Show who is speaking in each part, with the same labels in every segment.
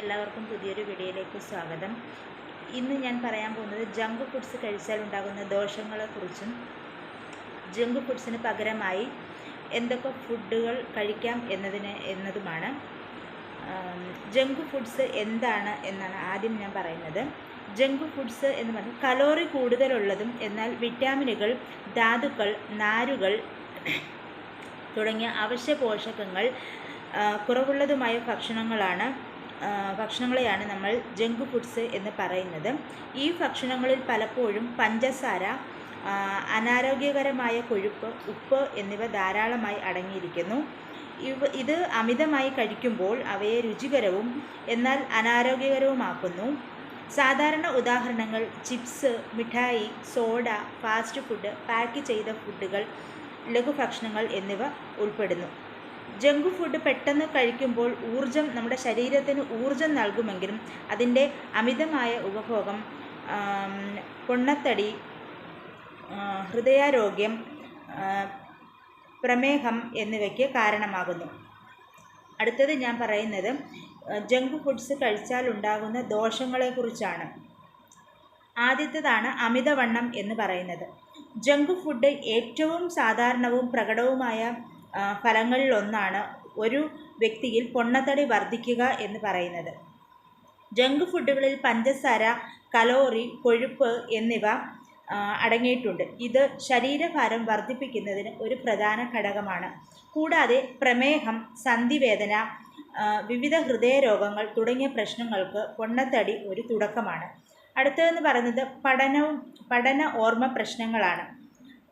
Speaker 1: എല്ലാവർക്കും പുതിയൊരു വീഡിയോയിലേക്ക് സ്വാഗതം. ഇന്ന് ഞാൻ പറയാൻ പോകുന്നത് ജങ്ക് ഫുഡ്സ് കഴിച്ചാൽ ഉണ്ടാകുന്ന ദോഷങ്ങളെക്കുറിച്ചും ജങ്ക് ഫുഡ്സിന് പകരമായി എന്തൊക്കെ ഫുഡുകൾ കഴിക്കാം എന്നതിന് എന്നതുമാണ്. ജങ്ക് ഫുഡ്സ് എന്താണ് എന്നാണ് ആദ്യം ഞാൻ പറയുന്നത്. ജങ്ക് ഫുഡ്സ് എന്ന് പറഞ്ഞാൽ കലോറി കൂടുതലുള്ളതും എന്നാൽ വിറ്റാമിനുകൾ ധാതുക്കൾ നാരുകൾ തുടങ്ങിയ അവശ്യ പോഷകങ്ങൾ കുറവുള്ളതുമായ ഭക്ഷണങ്ങളാണ് ഭക്ഷണങ്ങളെയാണ് നമ്മൾ ജങ്ക് ഫുഡ്സ് എന്ന് പറയുന്നത്. ഈ ഭക്ഷണങ്ങളിൽ പലപ്പോഴും പഞ്ചസാര അനാരോഗ്യകരമായ കൊഴുപ്പ് ഉപ്പ് എന്നിവ ധാരാളമായി അടങ്ങിയിരിക്കുന്നു. ഇവ ഇത് അമിതമായി കഴിക്കുമ്പോൾ അവയെ രുചികരവും എന്നാൽ അനാരോഗ്യകരവുമാക്കുന്നു. സാധാരണ ഉദാഹരണങ്ങൾ ചിപ്സ് മിഠായി സോഡ ഫാസ്റ്റ് ഫുഡ് പാക്ക് ചെയ്ത ഫുഡുകൾ ലഘുഭക്ഷണങ്ങൾ എന്നിവ ഉൾപ്പെടുന്നു. ജങ്ക് ഫുഡ് പെട്ടെന്ന് കഴിക്കുമ്പോൾ ഊർജം നമ്മുടെ ശരീരത്തിന് ഊർജം നൽകുമെങ്കിലും അതിന്റെ അമിതമായ ഉപഭോഗം പൊണ്ണത്തടി ഹൃദയാരോഗ്യം പ്രമേഹം എന്നിവയ്ക്ക് കാരണമാകുന്നു. അടുത്തത് ഞാൻ പറയുന്നത് ജങ്ക് ഫുഡ്സ് കഴിച്ചാൽ ഉണ്ടാകുന്ന ദോഷങ്ങളെക്കുറിച്ചാണ്. ആദ്യത്തേതാണ് അമിതവണ്ണം എന്ന് പറയുന്നത്. ജങ്ക് ഫുഡ് ഏറ്റവും സാധാരണവും പ്രകടവുമായ ഫലങ്ങളിലൊന്നാണ് ഒരു വ്യക്തിയിൽ പൊണ്ണത്തടി വർദ്ധിക്കുക എന്ന് പറയുന്നത്. ജങ്ക് ഫുഡുകളിൽ പഞ്ചസാര കലോറി കൊഴുപ്പ് എന്നിവ അടങ്ങിയിട്ടുണ്ട്. ഇത് ശരീരഭാരം വർദ്ധിപ്പിക്കുന്നതിന് ഒരു പ്രധാന ഘടകമാണ്. കൂടാതെ പ്രമേഹം സന്ധിവേദന വിവിധ ഹൃദയരോഗങ്ങൾ തുടങ്ങിയ പ്രശ്നങ്ങൾക്ക് പൊണ്ണത്തടി ഒരു തുടക്കമാണ്. അടുത്തതെന്ന് പറയുന്നത് പഠനവും പഠന ഓർമ്മ പ്രശ്നങ്ങളാണ്.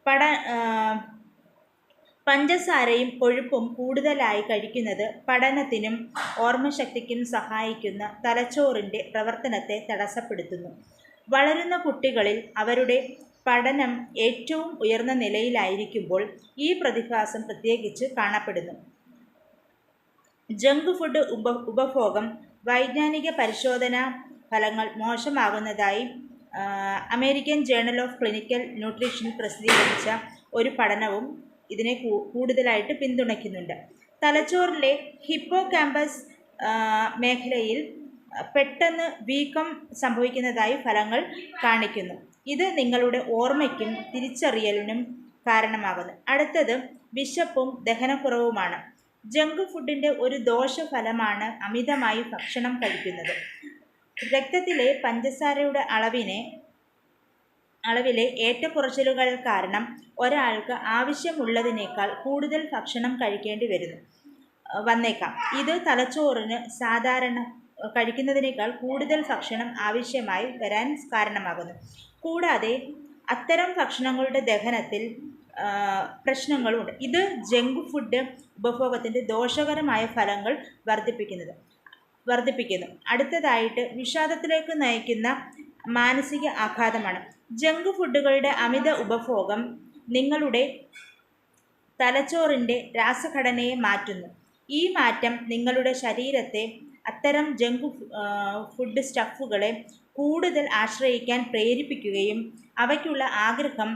Speaker 1: പഠ പഞ്ചസാരയും കൊഴുപ്പും കൂടുതലായി കഴിക്കുന്നത് പഠനത്തിനും ഓർമ്മശക്തിക്കും സഹായിക്കുന്ന തലച്ചോറിന്റെ പ്രവർത്തനത്തെ തടസ്സപ്പെടുത്തുന്നു. വളരുന്ന കുട്ടികളിൽ അവരുടെ പഠനം ഏറ്റവും ഉയർന്ന നിലയിലായിരിക്കുമ്പോൾ ഈ പ്രതിഭാസം പ്രത്യേകിച്ച് കാണപ്പെടുന്നു. ജങ്ക് ഫുഡ് ഉപ ഉപഭോഗം വൈജ്ഞാനിക പരിശോധന ഫലങ്ങൾ മോശമാകുന്നതായി American journal of clinical nutrition പ്രസിദ്ധീകരിച്ച ഒരു പഠനവും ഇതിനെ കൂടുതലായിട്ട് പിന്തുണയ്ക്കുന്നുണ്ട്. തലച്ചോറിലെ ഹിപ്പോ ക്യാമ്പസ് മേഖലയിൽ പെട്ടെന്ന് വീക്കം സംഭവിക്കുന്നതായി ഫലങ്ങൾ കാണിക്കുന്നു. ഇത് നിങ്ങളുടെ ഓർമ്മയ്ക്കും തിരിച്ചറിയലിനും കാരണമാകുന്നു. അടുത്തത് വിശപ്പും ദഹനക്കുറവുമാണ്. ജങ്ക് ഫുഡിന്റെ ഒരു ദോഷഫലമാണ് അമിതമായി ഭക്ഷണം കഴിക്കുന്നത്. രക്തത്തിലെ പഞ്ചസാരയുടെ അളവിനെ അളവിലെ ഏറ്റക്കുറച്ചിലുകൾ കാരണം ഒരാൾക്ക് ആവശ്യമുള്ളതിനേക്കാൾ കൂടുതൽ ഭക്ഷണം കഴിക്കേണ്ടി വരുന്നു. വന്നേക്കാം. ഇത് തലച്ചോറിന് സാധാരണ കഴിക്കുന്നതിനേക്കാൾ കൂടുതൽ ഭക്ഷണം ആവശ്യമായി വരാൻ കാരണമാകുന്നു. കൂടാതെ അത്തരം ഭക്ഷണങ്ങളുടെ ദഹനത്തിൽ പ്രശ്നങ്ങളുണ്ട്. ഇത് ജങ്ക് ഫുഡ് ഉപഭോഗത്തിന്റെ ദോഷകരമായ ഫലങ്ങൾ വർദ്ധിപ്പിക്കുന്നത് വർദ്ധിപ്പിക്കുന്നു. അടുത്തതായിട്ട് വിഷാദത്തിലേക്ക് നയിക്കുന്ന മാനസിക ആഘാതമാണ്. ജങ്ക് ഫുഡുകളുടെ അമിത ഉപഭോഗം നിങ്ങളുടെ തലച്ചോറിന്റെ രാസഘടനയെ മാറ്റുന്നു. ഈ മാറ്റം നിങ്ങളുടെ ശരീരത്തെ അത്തരം ജങ്ക് ഫുഡ് സ്റ്റഫുകളെ കൂടുതൽ ആശ്രയിക്കാൻ പ്രേരിപ്പിക്കുകയും അവയ്ക്കുള്ള ആഗ്രഹം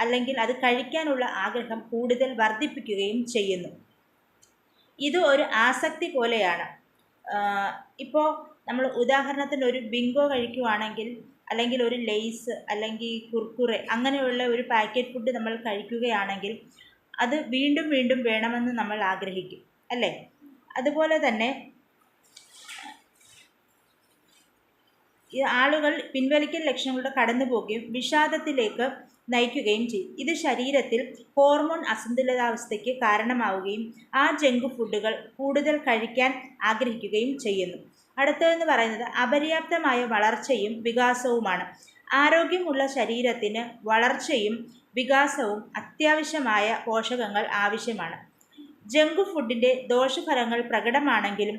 Speaker 1: അല്ലെങ്കിൽ അത് കഴിക്കാനുള്ള ആഗ്രഹം കൂടുതൽ വർദ്ധിപ്പിക്കുകയും ചെയ്യുന്നു. ഇത് ഒരു ആസക്തി പോലെയാണ്. ഇപ്പോൾ നമ്മൾ ഉദാഹരണത്തിന് ഒരു ബിങ്കോ കഴിക്കുവാണെങ്കിൽ അല്ലെങ്കിൽ ഒരു ലെയ്സ് അല്ലെങ്കിൽ കുർക്കുറെ അങ്ങനെയുള്ള ഒരു പാക്കറ്റ് ഫുഡ് നമ്മൾ കഴിക്കുകയാണെങ്കിൽ അത് വീണ്ടും വീണ്ടും വേണമെന്ന് നമ്മൾ ആഗ്രഹിക്കും അല്ലേ? അതുപോലെ തന്നെ ഈ ആളുകൾ പിൻവലിക്കൽ ലക്ഷണങ്ങളുടെ കടന്നു പോവുകയും വിഷാദത്തിലേക്ക് നയിക്കുകയും ചെയ്യും. ഇത് ശരീരത്തിൽ ഹോർമോൺ അസന്തുലിതാവസ്ഥയ്ക്ക് കാരണമാവുകയും ആ ജങ്ക് ഫുഡുകൾ കൂടുതൽ കഴിക്കാൻ ആഗ്രഹിക്കുകയും ചെയ്യുന്നു. അടുത്തതെന്ന് പറയുന്നത് അപര്യാപ്തമായ വളർച്ചയും വികാസവുമാണ്. ആരോഗ്യമുള്ള ശരീരത്തിന് വളർച്ചയും വികാസവും അത്യാവശ്യമായ പോഷകങ്ങൾ ആവശ്യമാണ്. ജങ്ക് ഫുഡിന്റെ ദോഷഫലങ്ങൾ പ്രകടമാണെങ്കിലും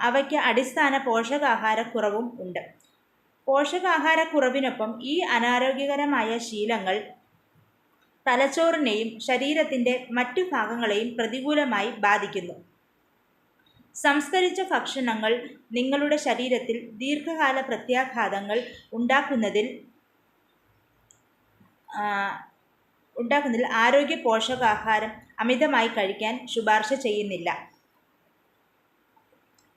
Speaker 1: അവയ്ക്ക് അടിസ്ഥാന പോഷകാഹാരക്കുറവും ഉണ്ട്. പോഷകാഹാരക്കുറവിനൊപ്പം ഈ അനാരോഗ്യകരമായ ശീലങ്ങൾ തലച്ചോറിനെയും ശരീരത്തിന്റെ മറ്റു ഭാഗങ്ങളെയും പ്രതികൂലമായി ബാധിക്കുന്നു. സംസ്കരിച്ച ഭക്ഷണങ്ങൾ നിങ്ങളുടെ ശരീരത്തിൽ ദീർഘകാല പ്രത്യാഘാതങ്ങൾ ഉണ്ടാക്കുന്നതിൽ ഉണ്ടാക്കുന്നതിൽ ആരോഗ്യ പോഷകാഹാരം അമിതമായി കഴിക്കാൻ ശുപാർശ ചെയ്യുന്നില്ല.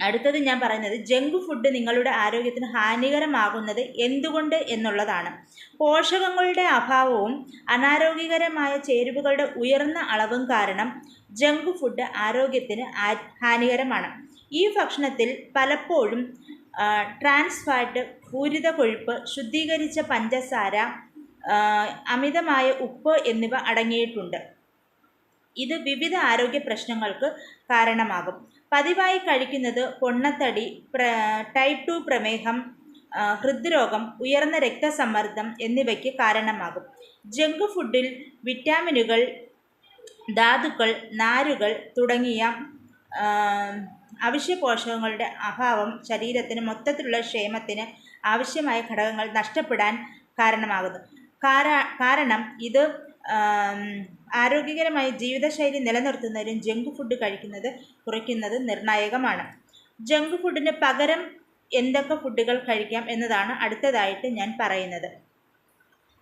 Speaker 1: അടുത്തത് ഞാൻ പറയുന്നത് ജങ്ക് ഫുഡ് നിങ്ങളുടെ ആരോഗ്യത്തിന് ഹാനികരമാകുന്നത് എന്തുകൊണ്ട് എന്നുള്ളതാണ്. പോഷകങ്ങളുടെ അഭാവവും അനാരോഗ്യകരമായ ചേരുവകളുടെ ഉയർന്ന അളവും കാരണം ജങ്ക് ഫുഡ് ആരോഗ്യത്തിന് ഹാനികരമാണ്. ഈ ഭക്ഷണത്തിൽ പലപ്പോഴും ട്രാൻസ് ഫാറ്റ് പൂരിത കൊഴുപ്പ് ശുദ്ധീകരിച്ച പഞ്ചസാര അമിതമായ ഉപ്പ് എന്നിവ അടങ്ങിയിട്ടുണ്ട്. ഇത് വിവിധ ആരോഗ്യ പ്രശ്നങ്ങൾക്ക് കാരണമാകും. പതിവായി കഴിക്കുന്നത് പൊണ്ണത്തടി ടൈപ്പ് ടു പ്രമേഹം ഹൃദ്രോഗം ഉയർന്ന രക്തസമ്മർദ്ദം എന്നിവയ്ക്ക് കാരണമാകും. ജങ്ക് ഫുഡിൽ വിറ്റാമിനുകൾ ധാതുക്കൾ നാരുകൾ തുടങ്ങിയ അവശ്യ പോഷകങ്ങളുടെ അഭാവം ശരീരത്തിന് മൊത്തത്തിലുള്ള ക്ഷേമത്തിന് ആവശ്യമായ ഘടകങ്ങൾ നഷ്ടപ്പെടാൻ കാരണമാകുന്നു. കാര- കാരണം ഇത് ആരോഗ്യകരമായ ജീവിതശൈലി നിലനിർത്തുന്നതിനും ജങ്ക് ഫുഡ് കഴിക്കുന്നത് കുറയ്ക്കുന്നത് നിർണായകമാണ്. ജങ്ക് ഫുഡിന് പകരം എന്തൊക്കെ ഫുഡുകൾ കഴിക്കാം എന്നതാണ് അടുത്തതായിട്ട് ഞാൻ പറയുന്നത്.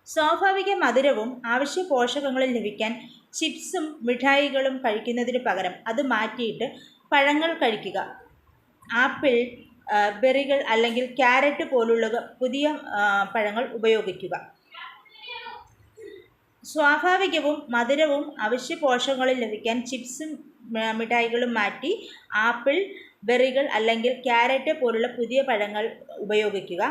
Speaker 1: സ്വാഭാവിക മധുരവും ആവശ്യ പോഷകങ്ങളും ലഭിക്കാൻ ചിപ്സും മിഠായികളും കഴിക്കുന്നതിന് പകരം അത് മാറ്റിയിട്ട് പഴങ്ങൾ കഴിക്കുക. ആപ്പിൾ ബെറികൾ അല്ലെങ്കിൽ ക്യാരറ്റ് പോലുള്ള പുതിയ പഴങ്ങൾ ഉപയോഗിക്കുക. സ്വാഭാവികവും മധുരവും അവശ്യ പോഷകങ്ങളും ലഭിക്കാൻ ചിപ്സും മിഠായികളും മാറ്റി ആപ്പിൾ ബെറികൾ അല്ലെങ്കിൽ ക്യാരറ്റ് പോലുള്ള പുതിയ പഴങ്ങൾ ഉപയോഗിക്കുക.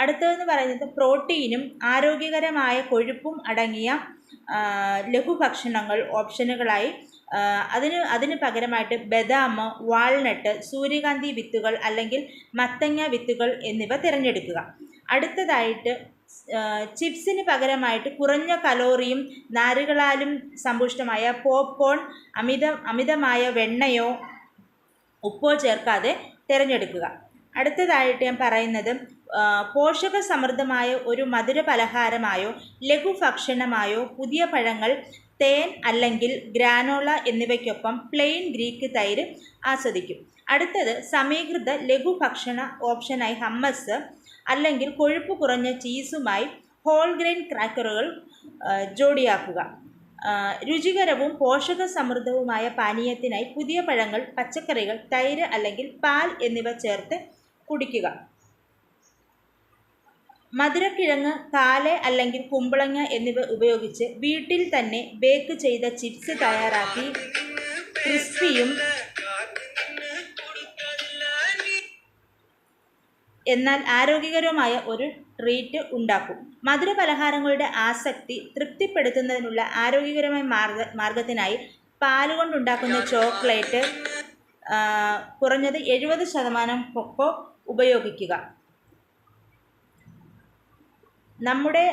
Speaker 1: അടുത്തതെന്ന് പറയുന്നത് പ്രോട്ടീനും ആരോഗ്യകരമായ കൊഴുപ്പും അടങ്ങിയ ലഘുഭക്ഷണങ്ങൾ ഓപ്ഷനുകളായി അതിന് അതിന് പകരമായിട്ട് ബദാം വാൾനട്ട് സൂര്യകാന്തി വിത്തുകൾ അല്ലെങ്കിൽ മത്തങ്ങ വിത്തുകൾ എന്നിവ തിരഞ്ഞെടുക്കുക. അടുത്തതായിട്ട് ചിപ്സിന് പകരമായിട്ട് കുറഞ്ഞ കലോറിയും നാരുകളാലും സമ്പുഷ്ടമായ പോപ്കോൺ അമിത അമിതമായ വെണ്ണയോ ഉപ്പോ ചേർക്കാതെ തിരഞ്ഞെടുക്കുക. അടുത്തതായിട്ട് ഞാൻ പറയുന്നത് പോഷക സമൃദ്ധമായ ഒരു മധുര പലഹാരമായോ ലഘുഭക്ഷണമായോ പുതിയ പഴങ്ങൾ തേൻ അല്ലെങ്കിൽ ഗ്രാനോള എന്നിവയ്ക്കൊപ്പം പ്ലെയിൻ ഗ്രീക്ക് തൈര് ആസ്വദിക്കും. അടുത്തത് സമീകൃത ലഘുഭക്ഷണ ഓപ്ഷനായി ഹമ്മസ് അല്ലെങ്കിൽ കൊഴുപ്പ് കുറഞ്ഞ ചീസുമായി ഹോൾ ഗ്രെയിൻ ക്രാക്കറുകൾ ജോഡിയാക്കുക. രുചികരവും പോഷക സമൃദ്ധവുമായ പാനീയത്തിനായി പുതിയ പഴങ്ങൾ പച്ചക്കറികൾ തൈര് അല്ലെങ്കിൽ പാൽ എന്നിവ ചേർത്ത് കുടിക്കുക. മധുരക്കിഴങ്ങ് കാല അല്ലെങ്കിൽ കുമ്പളങ്ങ എന്നിവ ഉപയോഗിച്ച് വീട്ടിൽ തന്നെ ബേക്ക് ചെയ്ത ചിപ്സ് തയ്യാറാക്കി ക്രിസ്പിയും എന്നാൽ ആരോഗ്യകരമായ ഒരു ട്രീറ്റ് ഉണ്ടാക്കും. മധുര പലഹാരങ്ങളുടെ ആസക്തി തൃപ്തിപ്പെടുത്തുന്നതിനുള്ള ആരോഗ്യകരമായ മാർഗ മാർഗത്തിനായി പാലുകൊണ്ടുണ്ടാക്കുന്ന ചോക്ലേറ്റ് കുറഞ്ഞത് എഴുപത് ശതമാനം കൊക്കോ ഉപയോഗിക്കുക. നമ്മുടെ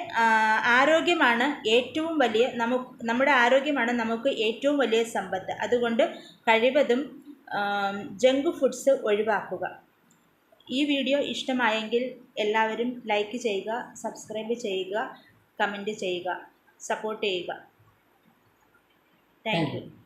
Speaker 1: ആരോഗ്യമാണ് ഏറ്റവും വലിയ നമുക്ക് നമ്മുടെ ആരോഗ്യമാണ് നമുക്ക് ഏറ്റവും വലിയ സമ്പത്ത്. അതുകൊണ്ട് കഴിവതും ജങ്ക് ഫുഡ്സ് ഒഴിവാക്കുക. ഈ വീഡിയോ ഇഷ്ടമായെങ്കിൽ എല്ലാവരും ലൈക്ക് ചെയ്യുക സബ്സ്ക്രൈബ് ചെയ്യുക കമന്റ് ചെയ്യുക സപ്പോർട്ട് ചെയ്യുക. താങ്ക്